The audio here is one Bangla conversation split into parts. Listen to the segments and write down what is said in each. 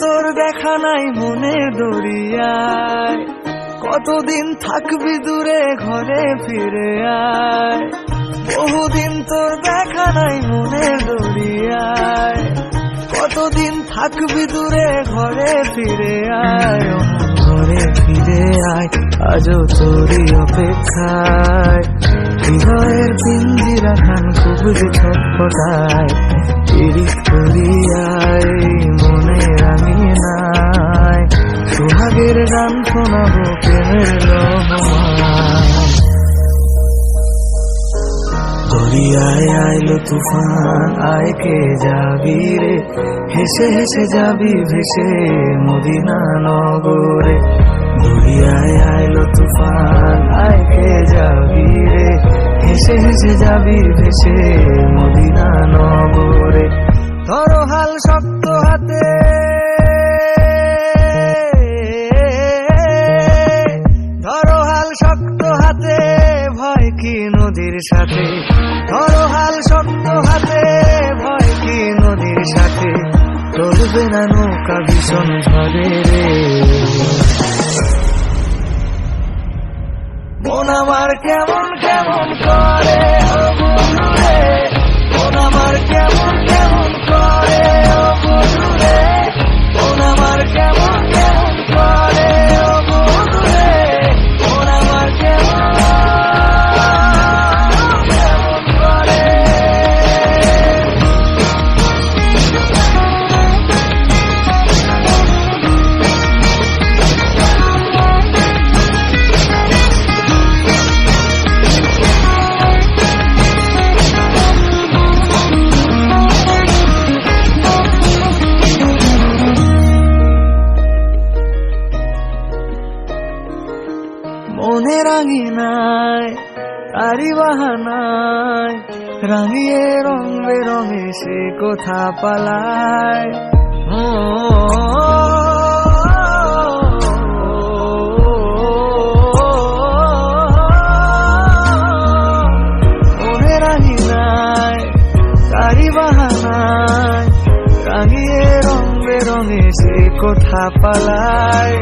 তোর দেখা নাই মনে দরিয়ায় কতদিন থাকবি দূরে ঘরে ফিরে আয়। বহুদিন তোর দেখা নাই মনে দরিয়ায় কতদিন থাকবি দূরে ঘরে ফিরে আয় ঘরে ফিরে আয়, আজও তোরই অপেক্ষায়। হৃদয়ের পিঞ্জিরা খান খুব ছটফটায় পিরিত করিয়ায় তুফান, আয় কে যাবি রে? হেসে হেসে যাবি ভেসে মদিনা নগরে। দরিয়ায় আইলো তুফান, আয় কে যাবি রে? হেসে হেসে যাবি ভেসে মদিনা নগরে। ধরো হাল শক্ত হাতে। ধরো হাল শক্ত হাতে। সাথে। ধরো হাল শক্ত হাতে, ভয় কি নদীর সাথে? চলবে না নৌকা ভীষণ ঝরে রে। মন আমার কেমন কেমন করে? রাঙিনায় তারি বাহানায় রাঙিয়ে রং বেরঙে সে কোথা পালায়। ও, কোথা পালায়।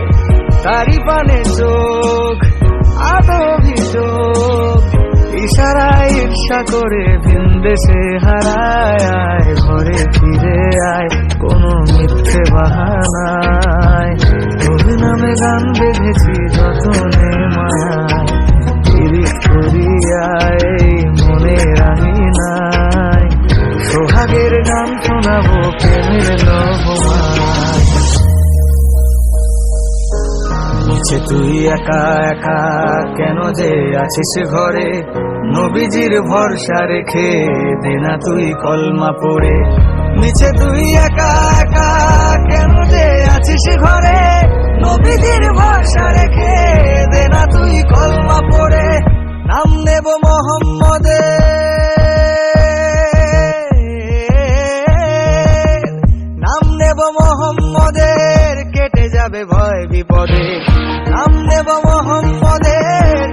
তারি পানে চোখ আদো ইশারায় ঈর্ষা করে ভিন দেশে হারায় আয়, ঘরে ফিরে আয়, কোনো মিথ্যে বাহানায়। তোর নামে গান বেঁধেছি, যতনে মায় পিরিত করিয়ায় মনে রাঙি নাই। সোহাগের গান শোনাবো, প্রেমের লহমায় তুই একা একা কেন যে আছিস ঘরে? নবীজির ভরসা রেখে দেনা তুই কলমা পড়ে। নিচে তুই একা একা কেন যে আছিস ঘরে? নবীজির ভরসা রেখে দেনা তুই কলমা পড়ে। নাম নেব মোহাম্মদে। নাম নেব মোহাম্মদের যাবে ভয় বিপদে। নাম দেব মোহাম্মদের।